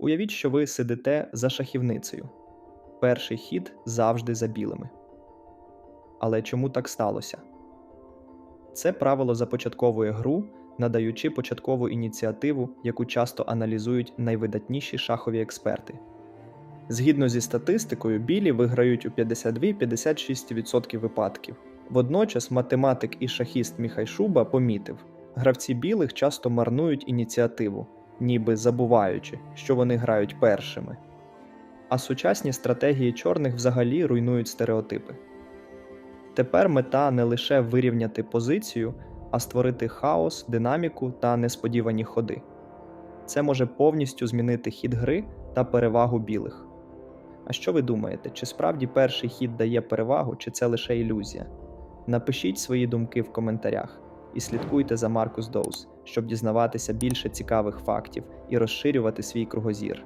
Уявіть, що ви сидите за шахівницею. Перший хід завжди за білими. Але чому так сталося? Це правило започатковує гру, надаючи початкову ініціативу, яку часто аналізують найвидатніші шахові експерти. Згідно зі статистикою, білі виграють у 52-56% випадків. Водночас математик і шахіст Міхай Шуба помітив, гравці білих часто марнують ініціативу, ніби забуваючи, що вони грають першими. А сучасні стратегії чорних взагалі руйнують стереотипи. Тепер мета не лише вирівняти позицію, а створити хаос, динаміку та несподівані ходи. Це може повністю змінити хід гри та перевагу білих. А що ви думаєте, чи справді перший хід дає перевагу, чи це лише ілюзія? Напишіть свої думки в коментарях і слідкуйте за Маркус Доус, щоб дізнаватися більше цікавих фактів і розширювати свій кругозір.